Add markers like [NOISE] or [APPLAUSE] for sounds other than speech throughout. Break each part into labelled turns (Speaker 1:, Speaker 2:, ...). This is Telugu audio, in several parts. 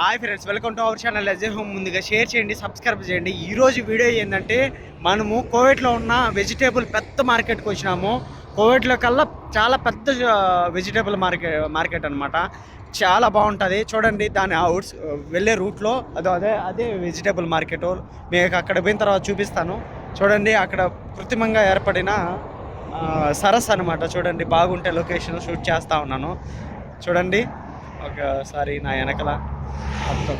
Speaker 1: Hi friends welcome to our channel Ajay home ముందుగా షేర్ చేయండి సబ్స్క్రైబ్ చేయండి. ఈరోజు వీడియో ఏంటంటే మనము కోవిడ్లో ఉన్న వెజిటేబుల్ పెద్ద మార్కెట్కి వచ్చినాము. కోవిడ్లో కల్లా చాలా పెద్ద వెజిటేబుల్ మార్కెట్ మార్కెట్ అనమాట చాలా బాగుంటుంది. చూడండి దాని అవుట్స్ వెళ్ళే రూట్లో అదో అదే అదే వెజిటేబుల్ మార్కెట్ మీకు అక్కడ పోయిన తర్వాత చూపిస్తాను. చూడండి అక్కడ కృత్రిమంగా ఏర్పడిన సరస్సు అనమాట చూడండి బాగుంటే లొకేషన్ షూట్ చేస్తూ ఉన్నాను. చూడండి. ఒకసారి నా వెనకల. మొత్తం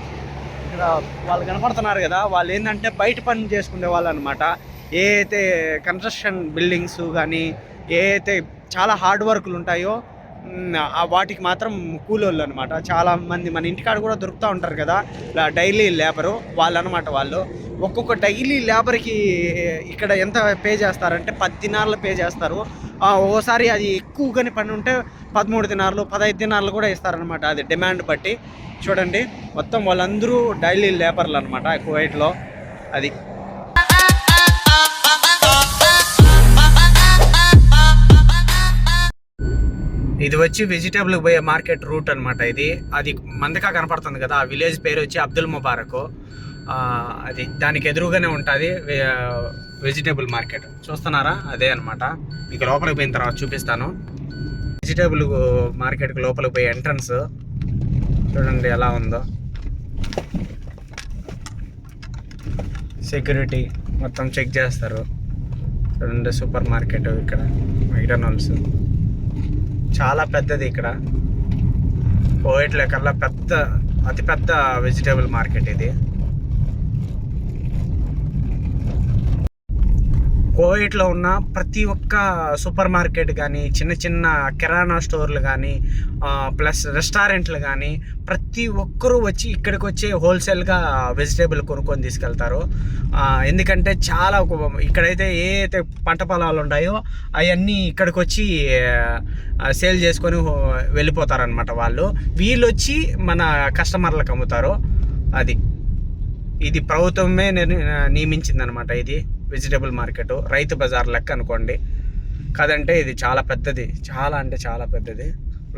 Speaker 1: ఇక్కడ వాళ్ళు కనపడుతున్నారు కదా వాళ్ళు ఏంటంటే బయట పని చేసుకునే వాళ్ళు అనమాట ఏ అయితే కన్స్ట్రక్షన్ బిల్డింగ్స్ కానీ ఏ అయితే చాలా హార్డ్ వర్క్లు ఉంటాయో వాటికి మాత్రం కూలోళ్ళు అనమాట చాలా మంది మన ఇంటికాడ కూడా దొరుకుతూ ఉంటారు కదా డైలీ లేబరు వాళ్ళు అనమాట వాళ్ళు. ఒక్కొక్క డైలీ లేబర్కి ఇక్కడ ఎంత పే చేస్తారంటే పది దినార్లు పే చేస్తారు. ఒకసారి ఓసారి అది ఎక్కువగానే పని ఉంటే పదమూడు దినాలు పదహైదు దినాలు కూడా ఇస్తారనమాట అది డిమాండ్ బట్టి. చూడండి మొత్తం వాళ్ళందరూ డైలీ లేబర్లు అనమాట కువైట్లో. అది ఇది వచ్చి వెజిటేబుల్ పోయే మార్కెట్ రూట్ అనమాట ఇది. అది మందగా కనపడుతుంది కదా ఆ విలేజ్ పేరు వచ్చి అబ్దుల్ ముబారక్. అది దానికి ఎదురుగానే ఉంటుంది వెజిటేబుల్ మార్కెట్ చూస్తున్నారా? అదే అనమాట మీకు లోపలికి పోయిన తర్వాత చూపిస్తాను. వెజిటేబుల్ మార్కెట్కి లోపలికి పోయే ఎంట్రన్స్ చూడండి ఎలా ఉందో. సెక్యూరిటీ మొత్తం చెక్ చేస్తారు. చూడండి సూపర్ మార్కెట్ ఇక్కడ మెక్డొనాల్డ్స్ చాలా పెద్దది ఇక్కడ. కోవిడ్ల కల్లా పెద్ద అతి పెద్ద వెజిటేబుల్ మార్కెట్ ఇది. కోవిడ్లో ఉన్న ప్రతి ఒక్క సూపర్ మార్కెట్ కానీ చిన్న చిన్న కిరాణా స్టోర్లు కానీ ప్లస్ రెస్టారెంట్లు కానీ ప్రతి ఒక్కరూ వచ్చి ఇక్కడికి వచ్చి హోల్సేల్గా వెజిటేబుల్ కొనుక్కొని తీసుకెళ్తారు. ఎందుకంటే చాలా ఇక్కడైతే ఏ అయితే పంట పొలాలు ఉన్నాయో అవన్నీ ఇక్కడికి వచ్చి సేల్ చేసుకొని వెళ్ళిపోతారనమాట వాళ్ళు వీళ్ళు. వచ్చి మన కస్టమర్లకు అమ్ముతారు. అది. ఇది ప్రభుత్వమే నేను నియమించిందనమాట ఇది. వెజిటేబుల్ మార్కెట్ రైతు బజార్ లెక్క అనుకోండి. కాదంటే ఇది చాలా పెద్దది. చాలా అంటే చాలా పెద్దది.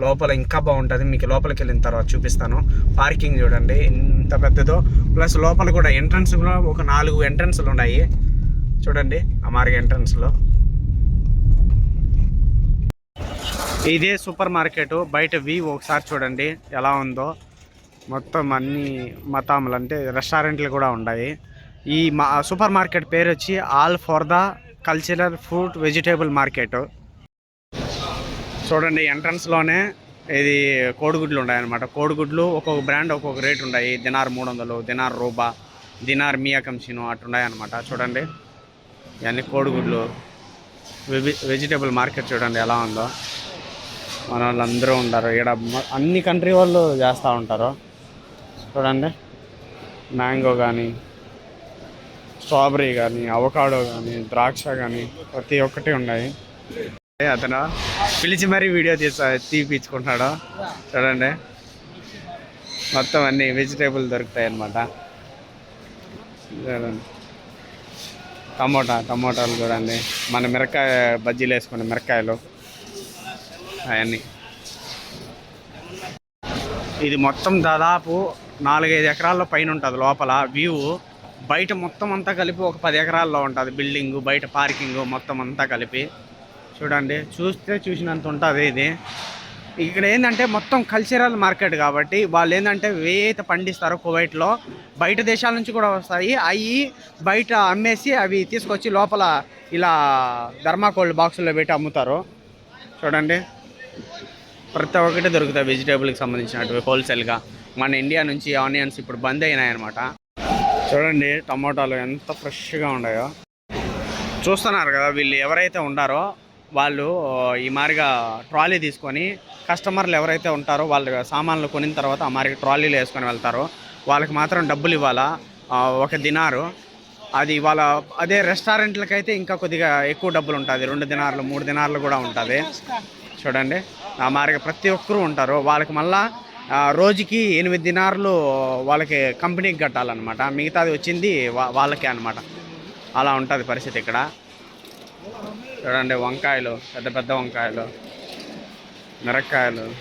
Speaker 1: లోపల ఇంకా బాగుంటుంది. మీకు లోపలికి వెళ్ళిన తర్వాత చూపిస్తాను. పార్కింగ్ చూడండి ఎంత పెద్దదో. ప్లస్ లోపల కూడా ఎంట్రన్స్ కూడా ఒక నాలుగు ఎంట్రన్స్లు ఉన్నాయి. చూడండి ఆ మార్గ ఎంట్రన్స్లో ఇదే సూపర్ మార్కెట్. బయట వ్యూ ఒకసారి చూడండి ఎలా ఉందో. మొత్తం అన్ని మతాములు అంటే రెస్టారెంట్లు కూడా ఉన్నాయి. ఈ మా సూపర్ మార్కెట్ పేరు వచ్చి all for the cultural fruit vegetable market. చూడండి ఎంట్రన్స్లోనే ఇది కోడిగుడ్లు ఉన్నాయన్నమాట. కోడిగుడ్లు ఒక్కొక్క బ్రాండ్ ఒక్కొక్క రేట్ ఉన్నాయి దినార్ మూడు వందలు దినార్ రూబా దినార్ మియా కంసిను అట్టున్నాయన్నమాట చూడండి ఇవన్నీ కోడిగుడ్లు. వెజి వెజిటేబుల్ మార్కెట్ చూడండి ఎలా ఉందో. మన వాళ్ళందరూ ఉంటారు. ఇక్కడ అన్ని కంట్రీ వాళ్ళు చేస్తూ ఉంటారు. చూడండి మ్యాంగో కానీ స్ట్రాబెరీ కానీ అవకాడో కానీ ద్రాక్ష కానీ ప్రతి ఒక్కటి ఉన్నాయి. అతను? పిలిచి మరీ వీడియో తీసా తీపించుకుంటున్నాడు చూడండి. మొత్తం అన్ని వెజిటేబుల్ దొరుకుతాయి అన్నమాట. చూడండి. టమోటా టమోటాలు చూడండి. మన మిరకాయ బజ్జీలు వేసుకునే మిరకాయలు. అవన్నీ. ఇది మొత్తం దాదాపు నాలుగైదు ఎకరాల్లో పైన ఉంటుంది లోపల వ్యూ బయట మొత్తం అంతా కలిపి ఒక పది ఎకరాల్లో ఉంటుంది బిల్డింగ్ బయట పార్కింగ్ మొత్తం అంతా కలిపి. చూడండి చూస్తే చూసినంత ఉంటుంది ఇది. ఇక్కడ ఏంటంటే మొత్తం కల్చరల్ మార్కెట్ కాబట్టి వాళ్ళు ఏంటంటే వేత పండిస్తారు కువైట్లో బయట దేశాల నుంచి కూడా వస్తాయి. అవి బయట అమ్మేసి అవి తీసుకొచ్చి లోపల ఇలా ధర్మాకోల్డ్ బాక్సుల్లో పెట్టి అమ్ముతారు. చూడండి ప్రతి ఒక్కటి దొరుకుతాయి వెజిటేబుల్కి సంబంధించినటువంటి హోల్సేల్గా మన ఇండియా నుంచి ఆనియన్స్ ఇప్పుడు బంద్ అయినాయి అనమాట చూడండి టమోటాలు ఎంత ఫ్రెష్గా ఉన్నాయో. చూస్తున్నారు కదా వీళ్ళు ఎవరైతే ఉండారో వాళ్ళు ఈ మారిగా ట్రాలీ తీసుకొని కస్టమర్లు ఎవరైతే ఉంటారో వాళ్ళు సామాన్లు కొనిన తర్వాత ఆ మారిగా ట్రాలీలు వేసుకొని వెళ్తారో. వాళ్ళకి మాత్రం డబ్బులు ఇవ్వాలా? ఒక దినారు. అది వాళ్ళ అదే రెస్టారెంట్లకి అయితే ఇంకా కొద్దిగా ఎక్కువ డబ్బులు ఉంటుంది. రెండు దినార్లు మూడు దినార్లు కూడా ఉంటుంది. చూడండి ఆ మారిగా ప్రతి ఒక్కరూ ఉంటారు. వాళ్ళకి మళ్ళీ రోజుకి ఎనిమిది దినార్లు వాళ్ళకి కంపెనీకి కట్టాలన్నమాట. మిగతాది వచ్చింది వా- వాళ్ళకే అనమాట అలా ఉంటుంది పరిస్థితి ఇక్కడ. చూడండి వంకాయలు పెద్ద పెద్ద వంకాయలు మిరక్కాయలు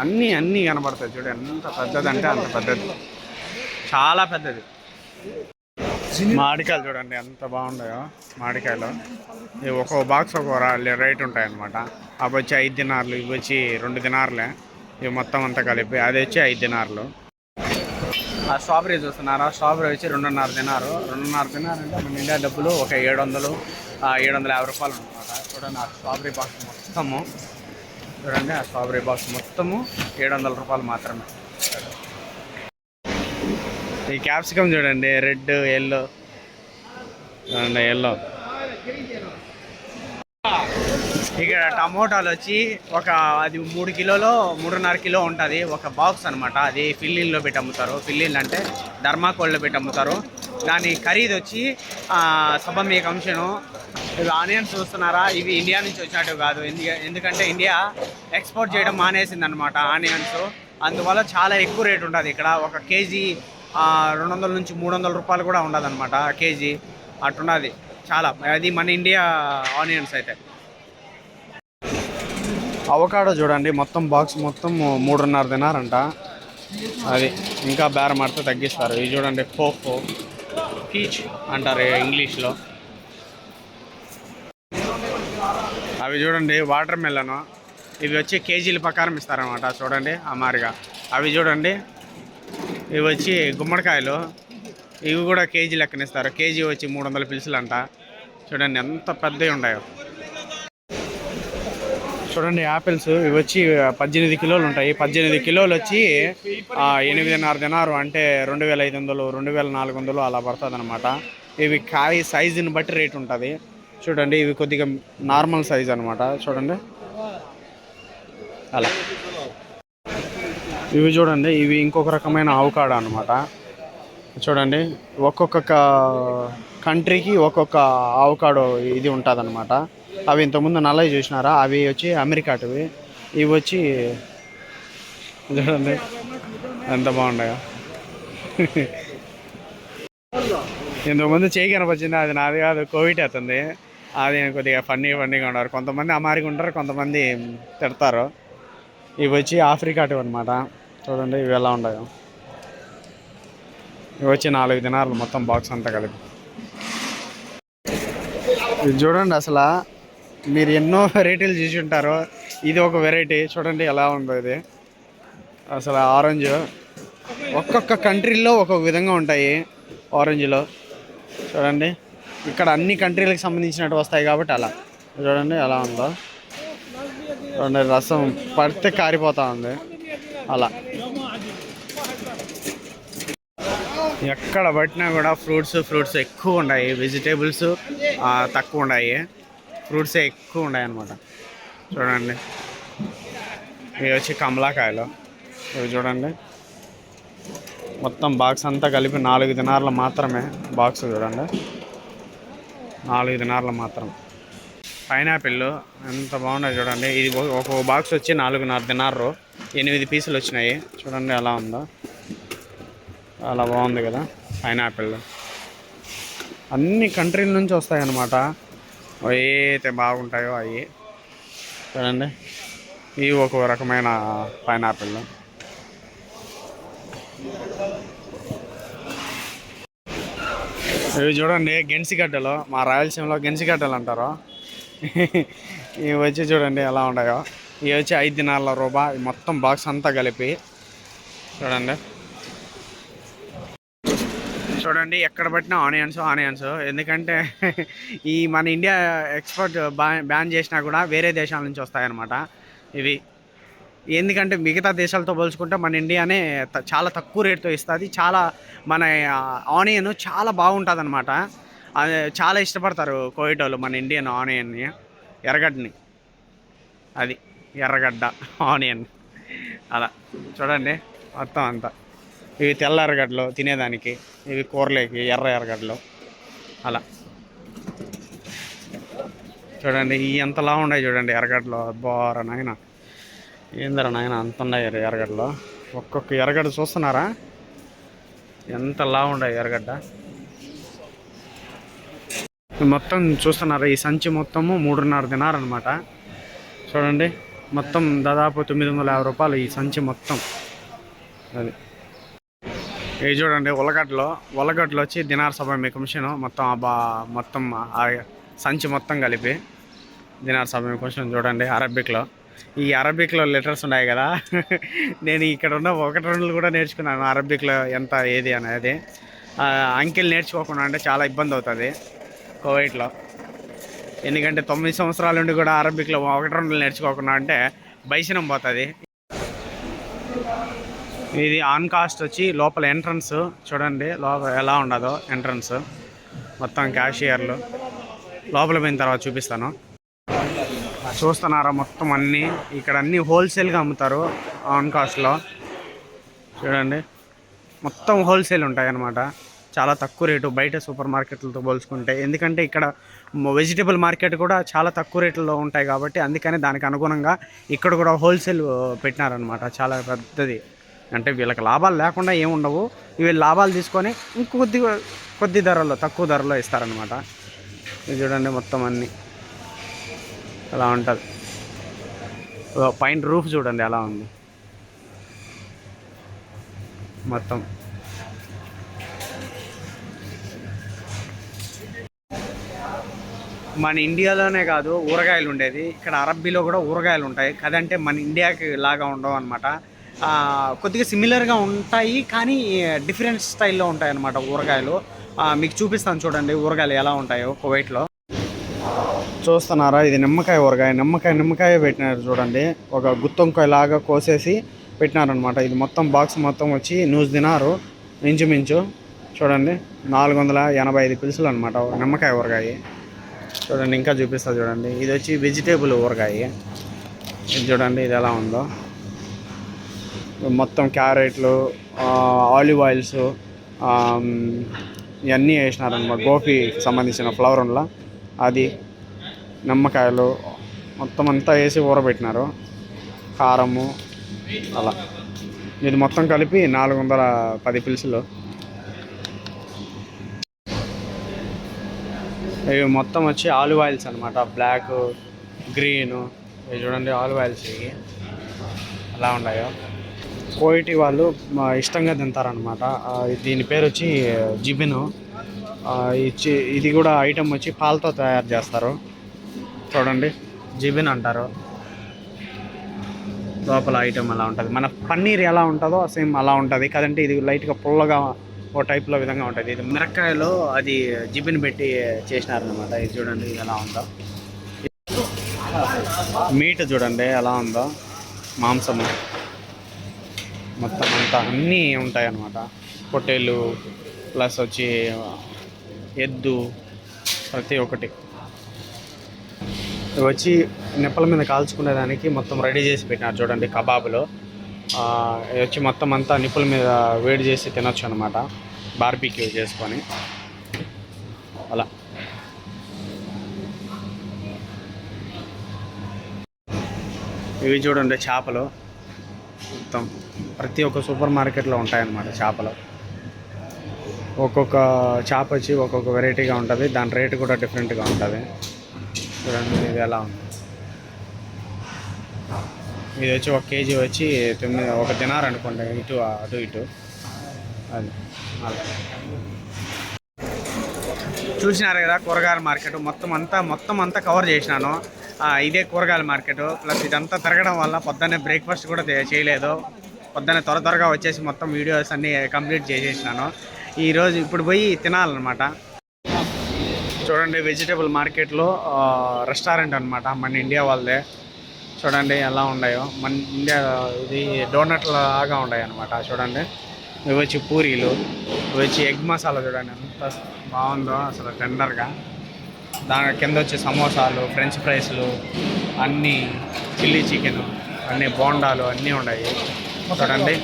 Speaker 1: అన్నీ అన్నీ కనబడతాయి చూడండి ఎంత పెద్దది అంటే అంత పెద్దది. చాలా పెద్దది. మామిడికాయలు చూడండి ఎంత బాగుండయో మామిడికాయలు. ఇవి ఒక్కో బాక్స్ ఒక్కో రేట్ ఉంటాయి అనమాట అవి వచ్చి ఐదు దినార్లు ఇవి వచ్చి రెండు దినార్లే. ఇవి మొత్తం అంతా కలిపి అది వచ్చి ఐదు దినార్లు. ఆ స్ట్రాబెరీ చూస్తున్నారా? స్ట్రాబెరీ వచ్చి రెండున్నర దినారు. రెండున్నర దినారు అంటే మన ఇండియా డబ్బులు ఒక ఏడు వందలు ఏడు వందల యాభై రూపాయలు అనమాట చూడండి ఆ స్ట్రాబెరీ బాక్స్ మొత్తము. చూడండి ఆ స్ట్రాబెరీ బాక్స్ మొత్తము ఏడు వందల రూపాయలు మాత్రమే. ఈ క్యాప్సికమ్ చూడండి రెడ్ ఎల్లో. చూడండి ఎల్లో. ఇక్కడ టమోటాలు వచ్చి ఒక అది మూడు కిలోలో మూడున్నర కిలో ఉంటుంది. ఒక బాక్స్ అనమాట అది ఫిల్లీల్లో పెట్టి అమ్ముతారు ఫిల్లీలు అంటే ధర్మాకోల్లో పెట్టి అమ్ముతారు దాని ఖరీదు వచ్చి ఆ, సభ మీకు అంశను. ఇవి ఆనియన్స్ చూస్తున్నారా? ఇవి ఇండియా నుంచి వచ్చినట్టు కాదు. ఎందుకంటే ఇండియా ఎక్స్పోర్ట్ చేయడం మానేసింది అనమాట ఆనియన్స్. అందువల్ల చాలా ఎక్కువ రేట్ ఉంటుంది ఇక్కడ. ఒక కేజీ రెండు వందల నుంచి మూడు వందల రూపాయలు కూడా ఉండదు అనమాట కేజీ. అట్టున్నది చాలా. అది మన ఇండియా ఆనియన్స్ అయితే. అవకాడో చూడండి మొత్తం బాక్స్ మొత్తం మూడున్నర తినారంట అది ఇంకా బేరం ఆడితే తగ్గిస్తారు. ఇది చూడండి కోకో పీచ్ అంటారు ఇంగ్లీష్లో. అవి చూడండి వాటర్ మెలను ఇవి వచ్చి కేజీల ప్రకారం ఇస్తారనమాట చూడండి అమారిగా అవి చూడండి ఇవి వచ్చి గుమ్మడికాయలు. ఇవి కూడా కేజీ లెక్కనిస్తారు కేజీ వచ్చి మూడు వందల పిలుసులు అంట చూడండి ఎంత పెద్దవి ఉన్నాయో. చూడండి యాపిల్స్ ఇవి వచ్చి పద్దెనిమిది కిలోలు ఉంటాయి. పద్దెనిమిది కిలోలు వచ్చి ఎనిమిదిన్నర దినారు అంటే రెండు వేల ఐదు వందలు రెండు వేల నాలుగు వందలు అలా పడుతుంది అనమాట ఇవి కాయ సైజుని బట్టి రేట్ ఉంటుంది. చూడండి ఇవి కొద్దిగా నార్మల్ సైజ్ అనమాట చూడండి. అలా. ఇవి చూడండి ఇవి ఇంకొక రకమైన ఆవుకాడ అనమాట చూడండి ఒక్కొక్క కంట్రీకి ఒక్కొక్క ఆవుకాడో ఇది ఉంటుంది అవి ఇంతకుముందు నల్లవి చూసినారా? అవి వచ్చి అమెరికాటివి ఇవి వచ్చి చూడండి. ఎంత బాగుండగా ఇంతకుముందు చేయి కనపచ్చింది అది నాది కాదు కోవిడ్ అవుతుంది. అది కొద్దిగా ఫన్నీ ఫన్నీగా ఉన్నారు. కొంతమంది అమారిగా ఉంటారు కొంతమంది తిడతారు. ఇవి వచ్చి ఆఫ్రికాటివి అనమాట చూడండి ఇవి ఎలా ఉన్నాయో. ఇవి వచ్చి నాలుగు దినాలు మొత్తం బాక్స్ అంతా కలిపి. ఇది చూడండి అసలు మీరు ఎన్నో వెరైటీలు చూసి ఉంటారు ఇది ఒక వెరైటీ. చూడండి ఎలా ఉందో ఇది. అసలు ఆరెంజ్ ఒక్కొక్క కంట్రీలో ఒక్కొక్క విధంగా ఉంటాయి ఆరెంజ్లో. చూడండి ఇక్కడ అన్ని కంట్రీలకు సంబంధించినట్టు వస్తాయి కాబట్టి అలా. చూడండి ఎలా ఉందో. చూడండి రసం పడితే కారిపోతా ఉంది. అలా. ఎక్కడ పట్టినా కూడా ఫ్రూట్స్ ఫ్రూట్స్ ఎక్కువ ఉన్నాయి వెజిటేబుల్స్ తక్కువ ఉన్నాయి ఫ్రూట్సే ఎక్కువ ఉన్నాయన్నమాట. చూడండి. ఇవి వచ్చి కమలాకాయలు. ఇవి చూడండి. మొత్తం బాక్స్ అంతా కలిపి నాలుగు దినార్లు మాత్రమే బాక్స్ చూడండి. నాలుగు దినార్లు మాత్రం. పైనాపిల్ ఎంత బాగున్నాయి చూడండి. ఇది ఒక- బాక్స్ వచ్చి నాలుగున్నర దినారు ఎనిమిది పీసులు వచ్చినాయి. చూడండి ఎలా ఉందో. చాలా బాగుంది కదా పైనాపిల్ అన్ని కంట్రీల నుంచి వస్తాయి అన్నమాట అవి అయితే బాగుంటాయో అవి. చూడండి. ఇవి ఒక రకమైన పైనాపిల్. ఇవి చూడండి గెన్సిగడ్డలు మా రాయలసీమలో గెన్సిగడ్డలు అంటారు. ఇవి వచ్చి చూడండి ఎలా ఉన్నాయో. ఇవి వచ్చి ఐదు దినాల రూపాయ మొత్తం బాక్స్ అంతా కలిపి. చూడండి. చూడండి ఎక్కడ పట్టినా ఆనియన్స్ ఆనియన్స్. ఎందుకంటే ఈ మన ఇండియా ఎక్స్పోర్ట్ బ్యాన్ చేసినా కూడా వేరే దేశాల నుంచి వస్తాయన్నమాట ఇవి. ఎందుకంటే మిగతా దేశాలతో పోల్చుకుంటే మన ఇండియానే చాలా తక్కువ రేట్తో ఇస్తుంది. చాలా మన ఆనియన్ చాలా బాగుంటుంది అనమాట చాలా ఇష్టపడతారు కోయిటోలు మన ఇండియన్ ఆనియన్ని ఎర్రగడ్డని. అది ఎర్రగడ్డ ఆనియన్. అలా. చూడండి మొత్తం అంతా. ఇవి తెల్ల ఎర్రగడ్డలు తినేదానికి ఇవి కూరలేకి ఎర్ర ఎర్రగడ్డలు. అలా. చూడండి ఈ ఎంతలా ఉన్నాయి చూడండి ఎర్రగడ్డలు. బోర నాయన. ఏందర నాయన అంత ఉన్నాయి ఎర్రగడ్డలు? ఒక్కొక్క ఎర్రగడ్డ చూస్తున్నారా? ఎంతలా ఉన్నాయి ఎర్రగడ్డ? మొత్తం చూస్తున్నారా ఈ సంచి మొత్తము మూడున్నర తినారనమాట చూడండి మొత్తం దాదాపు తొమ్మిది వందల యాభై రూపాయలు ఈ సంచి మొత్తం. అది. ఇది చూడండి ఉలగడ్డలో. ఉలగడ్డలో వచ్చి దినార్ సభ మీ కమిషన్ మొత్తం బా మొత్తం సంచి మొత్తం కలిపి దినార్ సభ మీ కమిషన్ చూడండి అరబిక్లో. ఈ అరబిక్లో లెటర్స్ ఉన్నాయి కదా. [LAUGHS] నేను ఇక్కడ ఉన్న ఒకటి రెండు కూడా నేర్చుకున్నాను అరబిక్లో ఎంత ఏది అనేది. ఆ, అంకెలు నేర్చుకోకుండా అంటే చాలా ఇబ్బంది అవుతుంది కోవిడ్లో. ఎందుకంటే తొమ్మిది సంవత్సరాల నుండి కూడా అరబిక్లో ఒకటి రెండు నేర్చుకోకుండా అంటే బైసినం పోతుంది. ఇది ఆన్ కాస్ట్ వచ్చి లోపల ఎంట్రన్స్ చూడండి లోపల ఎలా ఉండదో ఎంట్రన్స్ మొత్తం క్యాషియర్లు లోపల పోయిన తర్వాత చూపిస్తాను. చూస్తున్నారా మొత్తం అన్నీ? ఇక్కడ అన్నీ హోల్సేల్గా అమ్ముతారు ఆన్ కాస్ట్లో చూడండి. మొత్తం హోల్సేల్ ఉంటాయి అన్నమాట. చాలా తక్కువ రేటు. బయట సూపర్ మార్కెట్లతో పోల్చుకుంటే. ఎందుకంటే ఇక్కడ వెజిటబుల్ మార్కెట్ కూడా చాలా తక్కువ రేట్లలో ఉంటాయి కాబట్టి అందుకని దానికి అనుగుణంగా ఇక్కడ కూడా హోల్సేల్ పెట్టినారనమాట చాలా పెద్దది. అంటే వీళ్ళకి లాభాలు లేకుండా ఏముండవు ఇవి లాభాలు తీసుకొని ఇంకొద్ది కొద్ది ధరలో తక్కువ ధరలో ఇస్తారనమాట ఇది చూడండి మొత్తం అన్నీ. అలా ఉంటుంది? పైన రూఫ్ చూడండి ఎలా ఉంది. మొత్తం. మన ఇండియాలోనే కాదు ఊరగాయలు ఉండేది. ఇక్కడ అరబ్బీలో కూడా ఊరగాయలు ఉంటాయి. కదంటే మన ఇండియాకి లాగా ఉండవు అనమాట కొద్దిగా సిమిలర్గా ఉంటాయి కానీ డిఫరెంట్ స్టైల్లో ఉంటాయి అన్నమాట ఊరగాయలు. మీకు చూపిస్తాను చూడండి ఊరగాయలు ఎలా ఉంటాయో కువైట్లో చూస్తున్నారా? ఇది నిమ్మకాయ ఊరగాయ. నిమ్మకాయ నిమ్మకాయ పెట్టినారు చూడండి. ఒక గుత్తొంకాయ లాగా కోసేసి పెట్టినారనమాట ఇది మొత్తం బాక్స్ మొత్తం వచ్చి న్యూస్ తినారు ఇంచుమించు చూడండి నాలుగు వందల ఎనభై ఐదు పిలుసులు అనమాట నిమ్మకాయ ఊరగాయ. చూడండి ఇంకా చూపిస్తా చూడండి. ఇది వచ్చి వెజిటేబుల్ ఊరగాయ. ఇది చూడండి ఇది ఎలా ఉందో. మొత్తం క్యారెట్లు ఆలివ్ ఆయిల్స్ ఇవన్నీ వేసినారనమాట గోపీకి సంబంధించిన ఫ్లవర్ అది నిమ్మకాయలు మొత్తం అంతా వేసి ఊరబెట్టినారు. కారము అలా. ఇది మొత్తం కలిపి నాలుగు వందల పది పిలుసులు. ఇవి మొత్తం వచ్చి ఆలివ్ ఆయిల్స్ అనమాట బ్లాక్ గ్రీన్. ఇవి చూడండి ఆలివ్ ఆయిల్స్ ఇవి. ఎలా ఉన్నాయో. కోయిటి వాళ్ళు మా ఇష్టంగా తింటారనమాట దీని పేరు వచ్చి జిబిను. ఇది కూడా ఐటమ్ వచ్చి పాలతో తయారు చేస్తారు. చూడండి జిబిన్ అంటారు. లోపల ఐటమ్ అలా ఉంటుంది. మన పన్నీర్ ఎలా ఉంటుందో సేమ్ అలా ఉంటుంది. కదంటే ఇది లైట్గా పుల్లగా ఓ టైప్లో విధంగా ఉంటుంది. ఇది మిరక్కాయలో అది జిబిన్ పెట్టి చేసినారనమాట ఇది చూడండి ఇది ఎలా ఉందో. మీట్ చూడండి ఎలా ఉందో. మాంసము. మొత్తం అంతా అన్నీ ఉంటాయి అన్నమాట ప్లస్ వచ్చి ఎద్దు ప్రతి ఒక్కటి. ఇవి వచ్చి నిప్పల మీద కాల్చుకునేదానికి మొత్తం రెడీ చేసి పెట్టినారు చూడండి కబాబులో. వచ్చి మొత్తం అంతా నిప్పుల మీద వేడి చేసి తినొచ్చు అనమాట బార్బీక్యూ చేసుకొని. అలా. ఇవి చూడండి చేపలు. మొత్తం ప్రతి ఒక్క సూపర్ మార్కెట్లో ఉంటాయన్నమాట చేపలు. ఒక్కొక్క చేప వచ్చి ఒక్కొక్క వెరైటీగా ఉంటుంది. దాని రేటు కూడా డిఫరెంట్గా ఉంటుంది. చూడండి ఇది ఎలా ఉంది. ఇది వచ్చి ఒక కేజీ వచ్చి తొమ్మిది ఒక తినారు అనుకోండి ఇటు అటు ఇటు. అది అలా. చూసినారు కదా కూరగాయల మార్కెట్. మొత్తం అంతా మొత్తం అంతా కవర్ చేసినాను. ఇదే కూరగాయల మార్కెట్. ప్లస్ ఇదంతా తిరగడం వల్ల పొద్దున్నే బ్రేక్ఫాస్ట్ కూడా చేయలేదు. పొద్దున్నే త్వర త్వరగా వచ్చేసి మొత్తం వీడియోస్ అన్నీ కంప్లీట్ చేసేసినాను. ఈరోజు ఇప్పుడు పోయి తినాలన్నమాట. చూడండి వెజిటేబుల్ మార్కెట్లో రెస్టారెంట్ అనమాట మన ఇండియా వాళ్ళదే. చూడండి ఎలా ఉన్నాయో. మన ఇండియా ఇది డోనట్ లాగా ఉన్నాయి అనమాట చూడండి. ఇవి వచ్చి పూరీలు. ఇవి వచ్చి ఎగ్ మసాలా చూడండి ఎంత బాగుందో అసలు టెండర్గా దాని కింద వచ్చి సమోసాలు ఫ్రెంచ్ ఫ్రైస్లు అన్నీ చిల్లీ చికెన్ అన్నీ బోండాలు అన్నీ ఉన్నాయి. చూడండి.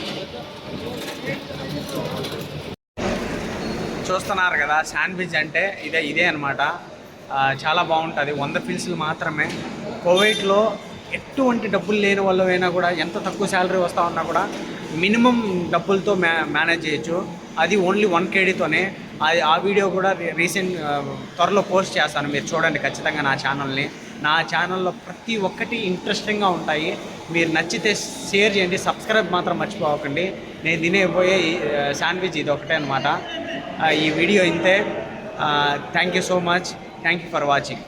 Speaker 1: చూస్తున్నారు కదా శాండ్విచ్ అంటే ఇదే ఇదే అనమాట చాలా బాగుంటుంది. వంద పీసులు మాత్రమే. కోవిడ్లో ఎటువంటి డబ్బులు లేని వాళ్ళైనా కూడా ఎంత తక్కువ శాలరీ వస్తూ ఉన్నా కూడా మినిమం డబ్బులతో మ్యా మేనేజ్ చేయొచ్చు. అది ఓన్లీ వన్ కేడీతోనే అది ఆ వీడియో కూడా రీసెంట్ త్వరలో పోస్ట్ చేస్తాను. మీరు చూడండి ఖచ్చితంగా నా ఛానల్ని. నా ఛానల్లో ప్రతి ఒక్కటి ఇంట్రెస్టింగ్గా ఉంటాయి. మీరు నచ్చితే షేర్ చేయండి. సబ్స్క్రైబ్ మాత్రం మర్చిపోకండి. నేను తినేపోయే శాండ్విచ్ ఇది ఒకటే అనమాట ఈ వీడియో ఇంతే. Thank you so much. Thank you for watching.